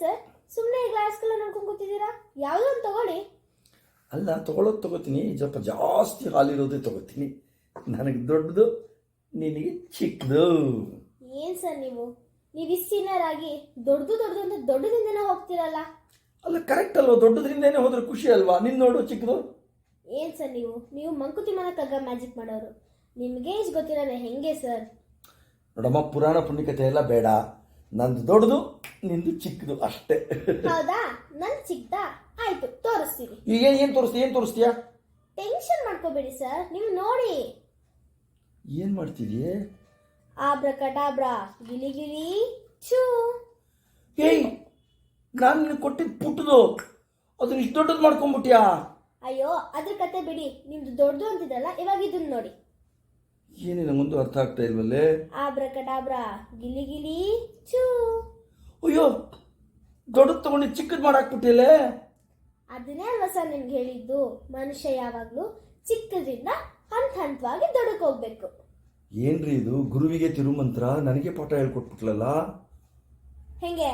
Sir ಸುಮ್ಮನೆ ಗ್ಲಾಸ್ಗೆಲ್ಲ ನೋಡ್ಕೊಂಡು ಕೂತಿದ್ದೀರಾ ಯಾವುದೊಂದು ತಗೊಳ್ಳಿ. ಅಲ್ಲ ತಗೊಳ್ಳೋದು ತಗೋತೀನಿ. ಸ್ವಲ್ಪ ಜಾಸ್ತಿ ಹಾಲಿರೋದೇ ತಗೋತೀನಿ. ನನಗೆ ದೊಡ್ಡದು ನಿನಗೆ ಚಿಕ್ಕದು. ಏನ್ ಸರ್ ನೀವು? ನೀವು ಇಸ್ಸಿನರಾಗಿ ದೊಡ್ಡದು ದೊಡ್ಡದು ಅಂತ ದೊಡ್ಡದಿಂದನೇ ಹೋಗ್ತಿರಲ್ಲ. ಅಲ್ಲ ಕರೆಕ್ಟ್ ಅಲ್ವಾ? ದೊಡ್ಡದ್ರಿಂದನೇ ಹೋದ್ರೆ ಖುಷಿ ಅಲ್ವಾ? ನಿನ್ನ ನೋಡು ಚಿಕ್ಕದು. ಏನ್ ಸರ್ ನೀವು? ನೀವು ಮಂಕುತಿ ಮನ ಕಗ್ಗ ಮ್ಯಾಜಿಕ್ ಮಾಡೋರು. ನಿಮ್ಗೆ ಇಷ್ಟು ಗೊತ್ತಿರಲ್ಲ ಹೆಂಗೆ ಸರ್? ನೋಡಮ್ಮ ಪುರಾಣ ಪುಣ್ಯಕತೆ ಎಲ್ಲ ಬೇಡ. ನಂದು ದೊಡ್ಡದು ನಿಂದು ಚಿಕ್ಕದು ಅಷ್ಟೇ. ಹೌದಾ? ನನ್ ಚಿಕ್ಕದಾ ಆಯ್ತು ತೋರಿಸ್ತೀನಿ. ಈಗ ಏನು ತೋರಿಸ್ತೀಯ ಏನು ತೋರಿಸ್ತೀಯಾ? ಟೆನ್ಷನ್ ಮಾಡ್ಕೋಬೇಡಿ ಸರ್ ನೀವು ನೋಡಿ. ಏನು ಮಾಡ್ತಿದೀಯ? ಆಬ್ರಕಟಾಬ್ರಾ ಗಿಲಿ ಗಿಲಿ ಚೂ ಏಯ್ ನಾನು ನಿನಗೆ ಕೊಟ್ಟಿದ್ದು ಪುಟ್ಟದು ಅದನ್ನ ಇಷ್ಟು ದೊಡ್ಡದು ಮಾಡ್ಕೊಂಬಿಟ್ಯಾ? ಅಯ್ಯೋ ಅದ್ರ ಕತೆ ಬಿಡಿ ನಿಮ್ದು ದೊಡ್ಡದು ಅಂತಿದ್ರಲ್ಲ ಇವಾಗ ಇದನ್ನ ನೋಡಿ. ಏನೇ ನಂಗೊಂದು ಅರ್ಥ ಆಗ್ತಾ ಇಲ್ವಲ್ಲೇ? ಆಬ್ರಕಟಾಬ್ರಾ ಗಿಲಿ ಗಿಲಿ ಚೂ. ಅಯ್ಯೋ ದೊಡ್ಡದು ತಗೊಂಡು ಚಿಕ್ಕದು ಮಾಡಾಕ್ಬಿಟ್ಟಿಲ್ಲ ಅದನ್ನೇ ಅಲ್ವಾ ಸರ್ ನಿಮ್ಗೆ ಹೇಳಿದ್ದು? ಮನುಷ್ಯ ಯಾವಾಗಲೂ ಚಿಕ್ಕದ್ರಿಂದ ಹಂತ ಹಂತವಾಗಿ ದೊಡ್ಡಕ್ಕೆ ಹೋಗ್ಬೇಕು. ಏನ್ರಿ ಇದು? ಗುರುವಿಗೆ ತಿರುಮಂತ್ರ ನನಗೆ ಪಾಠ ಹೇಳ್ಕೊಟ್ಬಿಟ್ಲಲ್ಲ? ಹೆಂಗೆ?